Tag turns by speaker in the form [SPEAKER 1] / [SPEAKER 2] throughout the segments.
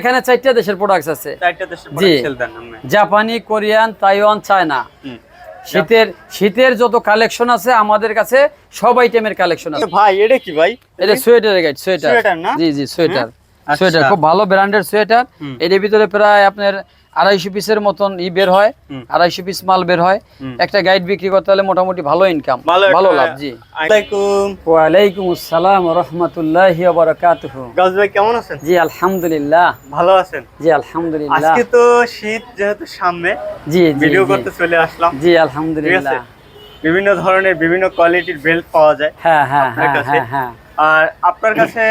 [SPEAKER 1] এখানে চারটা দেশের প্রোডাক্ট আছে। জাপানি কোরিয়ান তাইওয়ান চায়না। শীতের শীতের যত কালেকশন আছে আমাদের কাছে সব আইটেমের কালেকশন আছে।
[SPEAKER 2] ভাই এটা কি ভাই?
[SPEAKER 1] এটা সোয়েটারের গাইড সোয়েটার।
[SPEAKER 2] সোয়েটার
[SPEAKER 1] জি জি সোয়েটার? সোয়েটার
[SPEAKER 2] আচ্ছা।
[SPEAKER 1] খুব ভালো ব্র্যান্ডের সোয়েটার। এর ভিতরে প্রায় আপনার আড়াইশো পিসের মতন ই বের হয় আড়াইশো পিস মাল বের হয়। একটা গাইড বিক্রি করতে হলে মোটামুটি ভালো ইনকাম
[SPEAKER 2] ভালো
[SPEAKER 1] ভালো লাভ জি। ওয়ালাইকুম আসসালাম রহমতুল্লাহ বারাকাতুহু
[SPEAKER 2] গাউস ভাই কেমন আছেন?
[SPEAKER 1] জি আলহামদুলিল্লাহ।
[SPEAKER 2] ভালো আছেন?
[SPEAKER 1] জি আলহামদুলিল্লাহ।
[SPEAKER 2] আজকে তো শীত যেহেতু সামনে
[SPEAKER 1] জি
[SPEAKER 2] ভিডিও করতে চলে আসলাম।
[SPEAKER 1] জি আলহামদুলিল্লাহ।
[SPEAKER 2] বিভিন্ন ধরনের বিভিন্ন কোয়ালিটির বেল্ট পাওয়া যায়
[SPEAKER 1] হ্যাঁ হ্যাঁ হ্যাঁ হ্যাঁ হ্যাঁ।
[SPEAKER 2] আর আপনার কাছে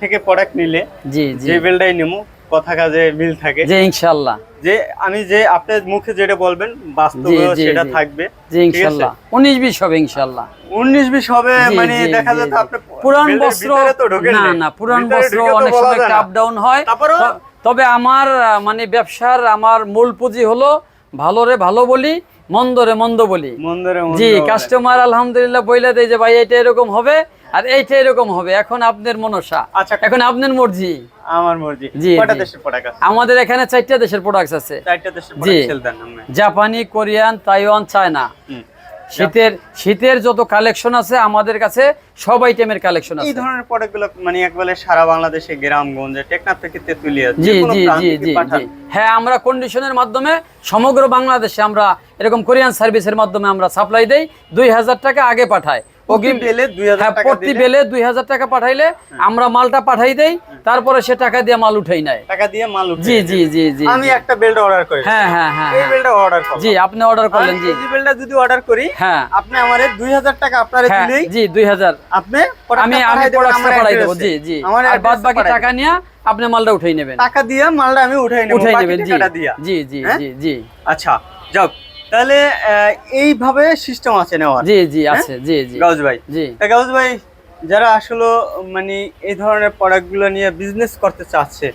[SPEAKER 2] থেকে প্রোডাক্ট নিলে
[SPEAKER 1] জি জি।
[SPEAKER 2] যে বেল্টটাই নেব কথা কাজে মিল থাকে।
[SPEAKER 1] ইনশাল্লাহ
[SPEAKER 2] যে আমি যে আপনার মুখে যেটা বলবেন বাস্তবে সেটা থাকবে।
[SPEAKER 1] ইনশাল্লাহ উনিশ বিশ হবে ইনশাল্লাহ
[SPEAKER 2] উনিশ বিশ হবে মানে দেখা
[SPEAKER 1] জি।
[SPEAKER 2] আপনি
[SPEAKER 1] পুরান বস্ত্র না না পুরান বস্ত্র অনেক সময় ডাউন হয়। তবে আমার মানে ব্যবসার আমার মূল পুঁজি হলো ভালোরে ভালো বলি মন্দরে মন্দ বলি। জি কাস্টমার আলহামদুলিল্লাহ বইলে দেয় যে ভাই এটা এরকম হবে। আর এইটা এরকম হবে এখন আপনার মনসা।
[SPEAKER 2] আচ্ছা।
[SPEAKER 1] এখন আপনার মর্জি।
[SPEAKER 2] আমার মর্জি।
[SPEAKER 1] জি,
[SPEAKER 2] কয়টা দেশের প্রোডাক্ট আছে?
[SPEAKER 1] আমাদের এখানে চারটা দেশের প্রোডাক্ট আছে।
[SPEAKER 2] চারটা দেশের প্রোডাক্ট সেল দেন
[SPEAKER 1] জাপানি কোরিয়ান তাইওয়ান চায়না। শীতের শীতের যত কালেকশন আছে আমাদের কাছে সব আইটেমের কালেকশন
[SPEAKER 2] এই
[SPEAKER 1] আছে।
[SPEAKER 2] ধরনের প্রোডাক্টগুলো মানে একবারে সারা বাংলাদেশে গ্রামগঞ্জে টেকনাফ থেকে তেতুলিয়া
[SPEAKER 1] জি জি জি? জি হ্যাঁ আমরা কন্ডিশনের মাধ্যমে সমগ্র বাংলাদেশে আমরা এরকম কোরিয়ান সার্ভিসের মাধ্যমে আমরা সাপ্লাই দেই। দুই হাজার টাকা আগে পাঠায়।
[SPEAKER 2] প্রতি বেলে 2000
[SPEAKER 1] হ্যাঁ
[SPEAKER 2] টাকা
[SPEAKER 1] প্রতি
[SPEAKER 2] দিলে-
[SPEAKER 1] দুই হাজার টাকা পাঠাইলে আমরা মালটা পাঠাই দেই তারপরে সে টাকা দিয়ে মাল উঠাই নেয়।
[SPEAKER 2] টাকা দিয়ে মাল
[SPEAKER 1] জি জি জি জি
[SPEAKER 2] আমি একটা বেল্ট অর্ডার করি
[SPEAKER 1] হ্যাঁ হ্যাঁ হ্যাঁ
[SPEAKER 2] এই
[SPEAKER 1] হ্যাঁ।
[SPEAKER 2] বেল্টটা অর্ডার করব
[SPEAKER 1] জি আপনি অর্ডার করলেন জি।
[SPEAKER 2] এই বেল্টটা যদি অর্ডার করি
[SPEAKER 1] হ্যাঁ।
[SPEAKER 2] আপনি আমারে 2000 টাকা আপনারে দিলেই
[SPEAKER 1] জি দুই হাজার।
[SPEAKER 2] আপনি
[SPEAKER 1] আমি আমি প্রোডাক্টটা পাঠাই দেবো জি জি। আর বাদ বাকি টাকা নিয়ে আপনি মালটা উঠাই নেবেন।
[SPEAKER 2] টাকা দিয়ে মালটা আমি উঠাই নেব
[SPEAKER 1] উঠাই নেবেন জি। জি জি
[SPEAKER 2] হ্যাঁ?
[SPEAKER 1] জি জি।
[SPEAKER 2] আচ্ছা যাও তাহলে এইভাবে সিস্টেম আছে নেওয়ার।
[SPEAKER 1] জি জি আছে। জি জি।
[SPEAKER 2] গাউজ ভাই।
[SPEAKER 1] জি।
[SPEAKER 2] গাউজ ভাই যারা আসলে মানে এই ধরনের প্রোডাক্টগুলো নিয়ে বিজনেস করতে চাচ্ছে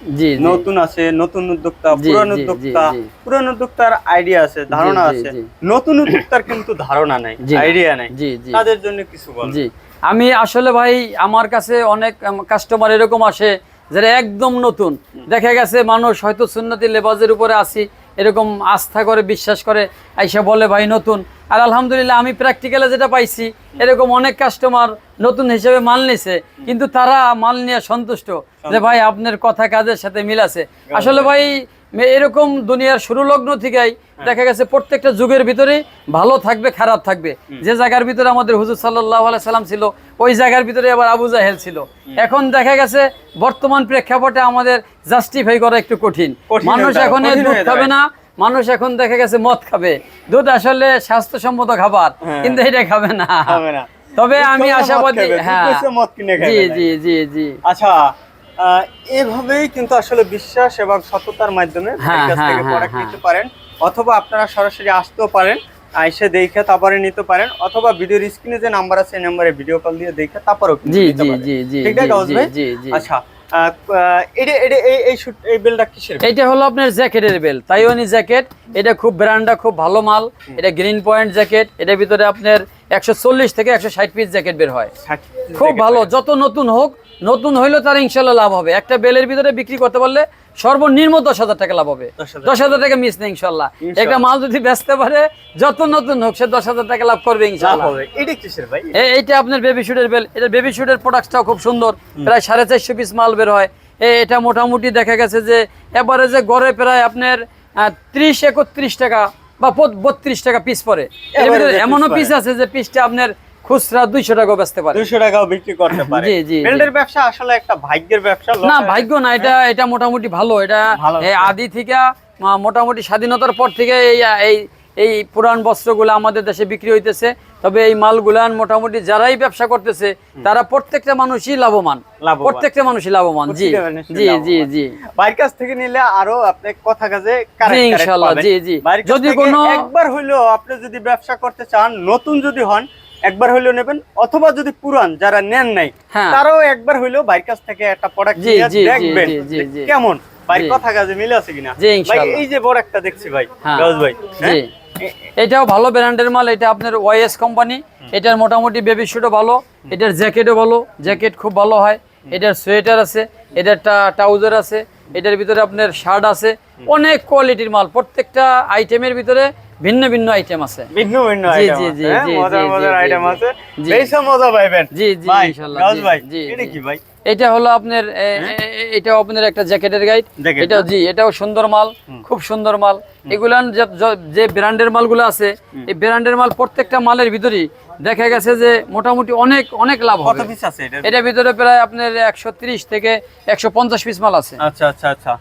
[SPEAKER 2] নতুন আছে নতুন উদ্যোক্তা পুরান উদ্যোক্তা। পুরান উদ্যোক্তার আইডিয়া আছে ধারণা আছে। নতুন উদ্যোক্তার কিন্তু ধারণা নাই আইডিয়া নাই।
[SPEAKER 1] জি জি।
[SPEAKER 2] তাদের জন্য কিছু বল।
[SPEAKER 1] জি। আমি আসলে ভাই আমার কাছে অনেক কাস্টমার এরকম আসে যারা একদম নতুন। দেখা গেছে মানুষ হয়তো সুন্নতি লেবাজের উপরে আসি এরকম আস্থা করে বিশ্বাস করে আইসা বলে ভাই নতুন। আর আলহামদুলিল্লাহ আমি প্র্যাকটিক্যালে যেটা পাইছি এরকম অনেক কাস্টমার নতুন হিসেবে মাল নিছে কিন্তু তারা মাল নিয়ে সন্তুষ্ট যে ভাই আপনার কথা কাজের সাথে মিল আছে। আসলে ভাই এরকম দুনিয়ার শুরু লগ্ন থেকেই দেখা গেছে প্রত্যেকটা যুগের ভিতরে ভালো থাকবে খারাপ থাকবে। যে জায়গার ভিতরে আমাদের হুজুর সাল্লাহ সাল্লাম ছিল ওই জায়গার ভিতরে আবার আবু জাহেল ছিল। এখন দেখা গেছে বর্তমান প্রেক্ষাপটে আমাদের জাস্টিফাই করা একটু কঠিন। মানুষ এখন দুধ খাবে না মানুষ এখন দেখা গেছে মদ খাবে। দুধ আসলে স্বাস্থ্যসম্মত খাবার
[SPEAKER 2] হ্যাঁ।
[SPEAKER 1] কিন্তু এটা খাবে না। তবে আমি আশাবাদী হ্যাঁ। জি জি জি জি।
[SPEAKER 2] আচ্ছা এভাবেই কিন্তু আসলে বিশ্বাস এবং সততার মাধ্যমে
[SPEAKER 1] হ্যাঁ, হ্যাঁ।
[SPEAKER 2] নিতে পারেন। অথবা আপনারা সরাসরি আসতেও পারেন। এসে দেখে তারপরে নিতে পারেন অথবা ভিডিওর স্ক্রিনে যে নাম্বার আছে এই নাম্বারে ভিডিও কল দিয়ে দেখে তারপরেও
[SPEAKER 1] জি জি জি জি
[SPEAKER 2] ঠিক আছে ভাই? আচ্ছা এটা
[SPEAKER 1] হলো আপনার জ্যাকেটের বেল তাইওয়ানি জ্যাকেট খুব ব্র্যান্ডটা খুব ভালো মাল। এটা গ্রিন পয়েন্ট জ্যাকেট এটার ভিতরে আপনার একশো চল্লিশ থেকে একশো ষাট পিস জ্যাকেট বের হয়। খুব ভালো যত নতুন হোক নতুন হইলেও তার ইনশাল্লাহ লাভ হবে। একটা বেলের ভিতরে বিক্রি করতে পারলে সর্বনিম্ন দশ হাজার টাকা লাভ হবে। দশ হাজার টাকা। মিস নেই ইনশাল্লাহ। একটা মাল যদি বেচতে পারে যত নতুন হোক সে দশ হাজার টাকা লাভ করবে ইনশাল্লাহ। এইটা আপনার বেবি শুটের বেল এটা বেবি শুটের প্রোডাক্টটাও খুব সুন্দর। প্রায় সাড়ে চারশো পিস মাল বের হয়। এটা মোটামুটি দেখা গেছে যে এবারে যে গড়ে প্রায় আপনার ত্রিশ একত্রিশ টাকা বা বত্রিশ টাকা পিস পরে এমনও পিস আছে যে পিসটা আপনার খুচরা দুইশো টাকাও বেচতে পারে।
[SPEAKER 2] দুইশো টাকাও বিক্রি করতে পারে।
[SPEAKER 1] জি, জি।
[SPEAKER 2] বেল্টের ব্যবসা আসলে একটা ভাগ্যের ব্যবসা
[SPEAKER 1] না ভাগ্য না এটা এটা মোটামুটি ভালো। এটা আদি থেকে মোটামুটি স্বাধীনতার পর থেকে এই এই এই পুরান বস্ত্রগুলো আমাদের দেশে বিক্রি হইতেছে। তবে এই মালগুলান মোটামুটি যারাই ব্যবসা করতেছে তারা প্রত্যেকটা মানুষই লাভবান। প্রত্যেকটা মানুষই লাভবান। জি জি জি জি।
[SPEAKER 2] ভাইয়ের কাছ থেকে নিলে আরও আপনি কথা কাজে
[SPEAKER 1] ইনশাল্লাহ, জি, জি। যদি কোনো-
[SPEAKER 2] একবার হইলেও আপনি যদি ব্যবসা করতে চান নতুন যদি হন একবার হইলেও নেবেন অথবা যদি পুরান যারা নেন নাই
[SPEAKER 1] হ্যাঁ।
[SPEAKER 2] তারাও একবার হইলেও ভাইয়ের কাছ থেকে একটা প্রোডাক্ট দেখবেন। কেমন ভাই কথা কাজে মিলে আছে কিনা? ভাই এই যে বড় একটা দেখছি ভাই
[SPEAKER 1] হ্যাঁ।
[SPEAKER 2] ভাই হ্যাঁ?
[SPEAKER 1] এটাও ভালো ব্র্যান্ডের মাল এটা আপনার ওয়াইএস কোম্পানি। এটার মোটামুটি বেবি শুটও ভালো এটার জ্যাকেটও ভালো জ্যাকেট খুব ভালো হয়। এটার সোয়েটার আছে এটার ট্রাউজার আছে এটার ভিতরে আপনার শার্ট আছে অনেক কোয়ালিটির মাল প্রত্যেকটা আইটেমের ভিতরে ভিন্ন ভিন্ন আইটেম আছে
[SPEAKER 2] ভিন্ন ভিন্ন আইটেম
[SPEAKER 1] জি,
[SPEAKER 2] হ্যাঁ?
[SPEAKER 1] জি,
[SPEAKER 2] মজার
[SPEAKER 1] জি,
[SPEAKER 2] মজার
[SPEAKER 1] জি,
[SPEAKER 2] আইটেম আছে। বেশ মজা পাইবেন
[SPEAKER 1] জি, জি,
[SPEAKER 2] ইনশাআল্লাহ
[SPEAKER 1] জি,
[SPEAKER 2] ভাই
[SPEAKER 1] জি,
[SPEAKER 2] এটা
[SPEAKER 1] জি।
[SPEAKER 2] কি ভাই
[SPEAKER 1] এটা হলো আপনার এ- এ- এ- এটাও আপনার একটা জ্যাকেটের গাইড এটা জি এটাও সুন্দর মাল খুব সুন্দর মাল। এগুলান যে- ব্র্যান্ডের মালগুলো আছে এই ব্র্যান্ডের মাল প্রত্যেকটা মালের ভিতরেই দেখা গেছে যে মোটামুটি অনেক অনেক লাভ
[SPEAKER 2] কত
[SPEAKER 1] হবে।
[SPEAKER 2] পিস আছে এটা
[SPEAKER 1] এটার ভিতরে? প্রায় আপনার একশো তিরিশ থেকে একশো পঞ্চাশ পিস মাল আছে।
[SPEAKER 2] আচ্ছা আচ্ছা আচ্ছা।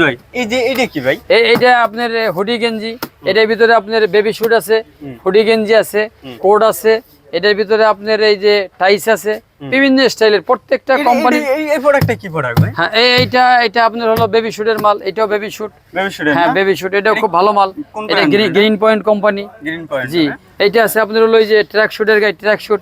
[SPEAKER 2] ভাই এই যে এটা কি ভাই?
[SPEAKER 1] এইটা আপনার হুডি গেঞ্জি। এটার ভিতরে আপনার বেবি শুট আছে হুডি গেঞ্জি আছে কোড আছে এটার ভিতরে আপনার এই যে টাইস আছে বিভিন্ন স্টাইলের প্রত্যেকটা
[SPEAKER 2] এটা-
[SPEAKER 1] কোম্পানি
[SPEAKER 2] এই এই প্রোডাক্টটা কি প্রোডাক্ট ভাই?
[SPEAKER 1] হ্যাঁ এই- এইটা এটা আপনার হলো বেবি শুটের মাল এটাও বেবি শুট
[SPEAKER 2] বেবি শুডেন্ট
[SPEAKER 1] হ্যাঁ বেবি শুট এটাও খুব ভালো মাল। এটা green point company
[SPEAKER 2] green point
[SPEAKER 1] জি এইটা আছে আপনার হলো এই যে ট্র্যাক শুটের গাড়ি ট্র্যাক শুট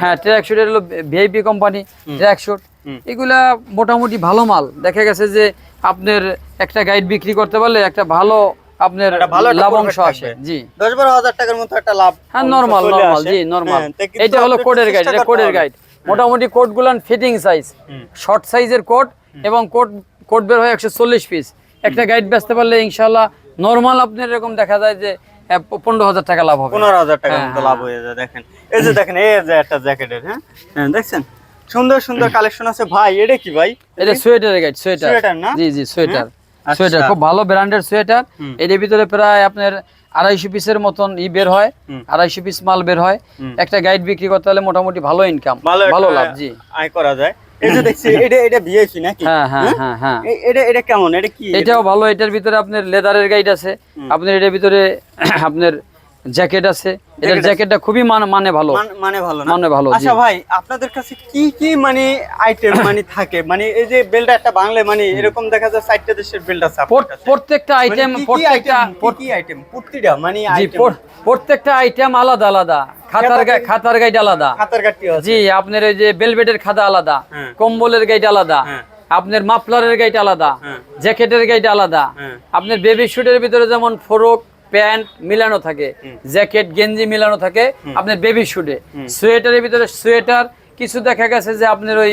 [SPEAKER 1] হ্যাঁ ট্র্যাক শুটের হলো ভিআইপি কোম্পানি ট্র্যাক শুট এগুলা মোটামুটি ভালো মাল। দেখা গেছে যে আপনার একটা গাইড বিক্রি করতে পারলে একটা ভালো আপনার
[SPEAKER 2] একটা ভালো একটা
[SPEAKER 1] লাভ
[SPEAKER 2] profit
[SPEAKER 1] অংশ আসে। জি।
[SPEAKER 2] দশ বারো হাজার টাকার মতো একটা লাভ
[SPEAKER 1] হ্যাঁ নরমাল নরমাল। জি নরমাল
[SPEAKER 2] হ্যাঁ, কিন্তু
[SPEAKER 1] এটা হলো কোডের গাইড এটা কোডের গাইড মোটামুটি কোড গুলান ফিটিং সাইজ শর্ট সাইজের কোড এবং কোড কোড বের হয় একশো চল্লিশ পিস একটা গাইড বেচতে পারলে ইনশাল্লাহ নরমাল আপনার এরকম দেখা যায় যে পনেরো হাজার টাকা লাভ হবে।
[SPEAKER 2] পনেরো হাজার টাকার
[SPEAKER 1] হ্যাঁ,
[SPEAKER 2] লাভ হয়ে যায় দেখেন। এই যে দেখেন এই যে একটা জ্যাকেটের হ্যাঁ? হ্যাঁ, দেখছেন? সুন্দর সুন্দর কালেকশন আছে। ভাই এটা কি ভাই?
[SPEAKER 1] এটা সোয়েটারের গাইড সোয়েটার।
[SPEAKER 2] সোয়েটার না?
[SPEAKER 1] জি জি সোয়েটার।
[SPEAKER 2] হ্যাঁ?
[SPEAKER 1] সোয়েটার
[SPEAKER 2] আচ্ছা।
[SPEAKER 1] খুব ভালো ব্র্যান্ডের সোয়েটার। এর ভিতরে প্রায় আপনার আড়াইশো পিসের মতন ই বের হয় আড়াইশো পিস মাল বের হয়। একটা গাইড বিক্রি করতে হলে মোটামুটি ভালো ইনকাম
[SPEAKER 2] ভালো
[SPEAKER 1] লাভ জি।
[SPEAKER 2] আয় করা যায়।
[SPEAKER 1] হ্যাঁ হ্যাঁ হ্যাঁ? হ্যাঁ এটাও ভালো এটার ভিতরে আপনার লেদারের গাইড আছে। আপনার এটার ভিতরে আপনার জ্যাকেট আছে। এটার জ্যাকেটটা খুবই মানে মানে ভালো।
[SPEAKER 2] মানে ভালো
[SPEAKER 1] মানে ভালো,
[SPEAKER 2] আচ্ছা ভাই আপনাদের কাছে কি কি মানে আইটেম মানে থাকে? মানে এই যে বেল্ট একটা বাংলা মানে এরকম দেখা যায় চারটা দেশের বেল্ট আছে।
[SPEAKER 1] প্রত্যেকটা
[SPEAKER 2] মানে
[SPEAKER 1] আইটেম
[SPEAKER 2] কি
[SPEAKER 1] প্রত্যেকটা
[SPEAKER 2] কি আইটেম প্রতিটা মানে?
[SPEAKER 1] প্র- প্রত্যেকটা আইটেম আলাদা আলাদা। খাতার খাতার গাইড আলাদা।
[SPEAKER 2] কাটি আছে।
[SPEAKER 1] জি আপনার ওই যে বেলভেটের খাতা আলাদা।
[SPEAKER 2] হ্যাঁ।
[SPEAKER 1] কম্বলের গাইড আলাদা।
[SPEAKER 2] হ্যাঁ।
[SPEAKER 1] আপনার মাফলারের গাইড আলাদা।
[SPEAKER 2] হ্যাঁ।
[SPEAKER 1] জ্যাকেটের গাইড আলাদা। আপনার বেবি শুটের ভিতরে যেমন ফ্রক প্যান্ট মিলানো থাকে জ্যাকেট গেঞ্জি মিলানো থাকে আপনার বেবি শুটে সোয়েটারের ভিতরে সোয়েটার কিছু দেখা গেছে যে আপনার ওই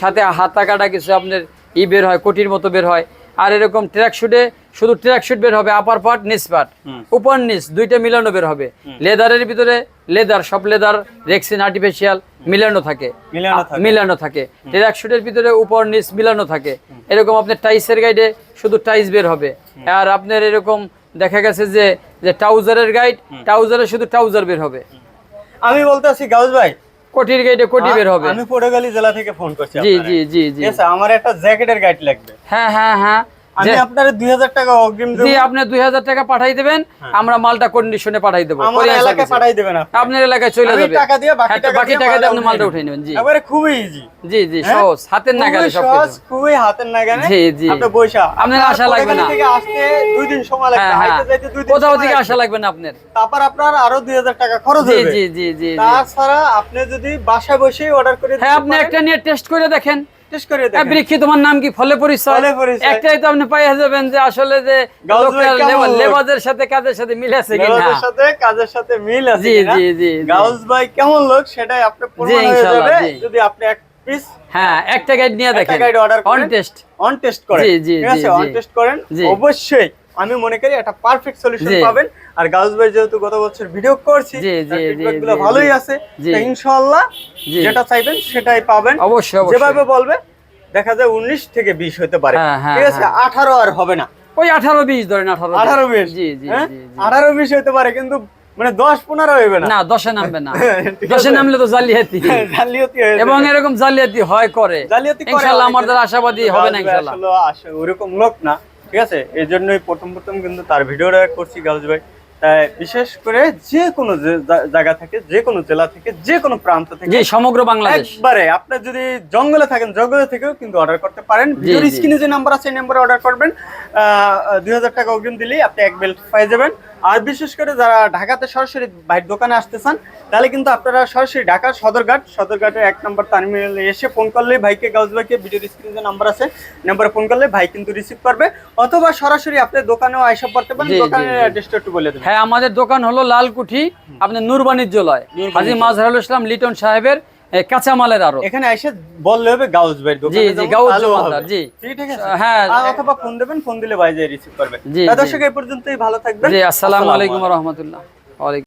[SPEAKER 1] সাথে হাতা কাটা কিছু আপনার ই বের হয় কোটির মতো বের হয়। আর এরকম ট্র্যাক শুটে শুধু ট্র্যাক শুট বের হবে আপার পার্ট নিচ পার্ট উপর নিচ দুইটা মিলানো বের হবে। লেদারের ভিতরে লেদার সব লেদার রেক্সিন আর্টিফিশিয়াল মিলানো থাকে।
[SPEAKER 2] মিলানো থাকে।
[SPEAKER 1] মিলানো থাকে। ট্র্যাক শুটের ভিতরে উপর নিচ মিলানো থাকে। এরকম আপনার টাইসের গাইডে শুধু টাইস বের হবে। আর আপনার এরকম দেখা গেছে যে যে ট্রাউজারের গাইড ট্রাউজারে শুধু ট্রাউজার বের হবে।
[SPEAKER 2] আমি বলতে আছি গাউস ভাই
[SPEAKER 1] কোটির গাইডে কোটি বের হবে।
[SPEAKER 2] আমি পটুয়াখালী জেলা থেকে ফোন করছি
[SPEAKER 1] জি জি জি জি।
[SPEAKER 2] আমার একটা জ্যাকেটের গাইড লাগবে।
[SPEAKER 1] হ্যাঁ হ্যাঁ হ্যাঁ।
[SPEAKER 2] আমি আপনার দুই হাজার টাকা অগ্রিম
[SPEAKER 1] জি আপনি দুই হাজার টাকা পাঠাই দেবেন আমরা মালটা কন্ডিশনে পাঠাই দেবো
[SPEAKER 2] আমার এলাকায় পাঠাই দেবেন আপনি।
[SPEAKER 1] আপনার এলাকায় চলে যাবে।
[SPEAKER 2] টাকা দিয়ে বাকি টাকা
[SPEAKER 1] বাকি টাকা দিয়ে আপনি মালটা
[SPEAKER 2] উঠিয়ে
[SPEAKER 1] নেবেন। জি।
[SPEAKER 2] এবারে খুবই ইজি
[SPEAKER 1] জি জি সহজ হাতের নাগালে সব
[SPEAKER 2] সহজ খুবই হাতের নাগালে।
[SPEAKER 1] জি, জি।
[SPEAKER 2] আপনি বৈশা।
[SPEAKER 1] আপনার আশা লাগবে না।
[SPEAKER 2] থেকে আসতে দুই দিন সময় লাগবে। যাইতে দুই দিন
[SPEAKER 1] কোথাও থেকে। আসা লাগবে না আপনার।
[SPEAKER 2] তারপর আপনার আরও দুই হাজার টাকা খরচ
[SPEAKER 1] জি
[SPEAKER 2] হবে।
[SPEAKER 1] জি জি।
[SPEAKER 2] তাছাড়া আপনি যদি বাসায় বসেই অর্ডার করে
[SPEAKER 1] হ্যাঁ আপনি একটা নিয়ে টেস্ট করে দেখেন।
[SPEAKER 2] টেস্ট করে দেখেন।
[SPEAKER 1] বৃক্ষি তোমার নাম কি? ফলে পরিচয়? একটাই তো আপনি পাইয়া যাবেন যে আসলে যে
[SPEAKER 2] গাউস ভাই
[SPEAKER 1] লোকটার
[SPEAKER 2] কেমন
[SPEAKER 1] লেবা-
[SPEAKER 2] লোক?
[SPEAKER 1] লেবাজের সাথে কাজের সাথে মিলে আছে কিনা?
[SPEAKER 2] লেবারের সাথে কাজের সাথে মিল আছে
[SPEAKER 1] জি, জি, জি, জি।
[SPEAKER 2] গাউস ভাই কেমন লোক? সেটাই আপনি প্রমাণ হয়ে যাবে। যদি আপনি এক পিস
[SPEAKER 1] হ্যাঁ একটা গাইড নিয়ে দেখেন।
[SPEAKER 2] Guide order
[SPEAKER 1] on test
[SPEAKER 2] on test করেন।
[SPEAKER 1] জি, জি,
[SPEAKER 2] ঠিক আছে? অন টেস্ট করেন। অবশ্যই আমি মনে করি একটা পারফেক্ট সলিউশন পাবেন। আর গাউস ভাই যেহেতু গত বছর ভিডিও করছি
[SPEAKER 1] জি, জি, জি,
[SPEAKER 2] গুলো ভালোই আছে। ইনশাআল্লাহ যেটা চাইবেন সেটাই পাবেন।
[SPEAKER 1] অবশ্যই
[SPEAKER 2] যেভাবে বলবে দেখা যায় উনিশ থেকে বিশ হতে পারে।
[SPEAKER 1] হ্যাঁ, হ্যাঁ,
[SPEAKER 2] ঠিক আছে
[SPEAKER 1] হ্যাঁ।
[SPEAKER 2] আঠারো আর হবে না।
[SPEAKER 1] ওই আঠারো বিশ ধরেন আঠারো
[SPEAKER 2] আঠারো বিশ।
[SPEAKER 1] জি জি
[SPEAKER 2] হ্যাঁ?
[SPEAKER 1] জি জি।
[SPEAKER 2] আঠারো বিশ হতে পারে কিন্তু মানে দশ পনেরো হইবে না।
[SPEAKER 1] দশে নামবে না। দশে নামলে তো জালিয়াতি।
[SPEAKER 2] জালিয়াতি
[SPEAKER 1] এবং এরকম জালিয়াতি হয় করে।
[SPEAKER 2] জালিয়াতি করে
[SPEAKER 1] ইনশাল্লাহ। আমাদের আশাবাদী হবে না ইনশাল্লাহ
[SPEAKER 2] ওরকম লোক না। ঠিক আছে? এই জন্যই প্রথম প্রথম কিন্তু তার ভিডিওটা করছি গাউজ ভাই। তাই বিশেষ করে যে কোনো যে- জায়গা থেকে যে কোনো জেলা থেকে যে কোনো প্রান্ত থেকে
[SPEAKER 1] জি সমগ্র বাংলাদেশ।
[SPEAKER 2] একবারে আপনি যদি জঙ্গলে থাকেন জঙ্গলে থেকেও কিন্তু অর্ডার করতে পারেন। ভিডিওর। স্ক্রিনে যে নাম্বার আছে এই নাম্বারে অর্ডার করবেন। দুই হাজার টাকা অগ্রিম দিলেই আপনি এক বেল্ট পেয়ে যাবেন। আর বিশেষ করে যারা ঢাকাতে সরাসরি ভাইয়ের দোকানে আসতে চান তাহলে কিন্তু আপনারা সরাসরি ঢাকা সদরঘাট সদরঘাটের এক নম্বর টার্মিনালে এসে ফোন করলে ভাইকে গাউজ ভাইকে ভিডিওর স্ক্রিনে যে নাম্বার আছে নাম্বারে ফোন করলে ভাই কিন্তু রিসিভ করবে। অথবা সরাসরি আপনি দোকানেও আইসা পড়তে পারেন দোকানের অ্যাড্রেসটা একটু বলে দেবেন।
[SPEAKER 1] হ্যাঁ আমাদের দোকান হলো লালকুঠি আপনার নূর বাণিজ্যালয় হাজি মাজহারুল ইসলাম লিটন সাহেবের কাঁচামালের আরও
[SPEAKER 2] এখানে এসে বললে হবে গাউজ ভাই
[SPEAKER 1] জি, জি,
[SPEAKER 2] গাউজ
[SPEAKER 1] জমাদার, জি।
[SPEAKER 2] ঠিক আছে?
[SPEAKER 1] হ্যাঁ,
[SPEAKER 2] অথবা ফোন দেবেন ফোন দিলে ভাই যায় রিসিভ করবে। দর্শক এই পর্যন্তই ভালো থাকবেন।
[SPEAKER 1] জি
[SPEAKER 2] আসসালামু
[SPEAKER 1] আলাইকুম রহমতুল্লাহ। ওয়ালাইকুম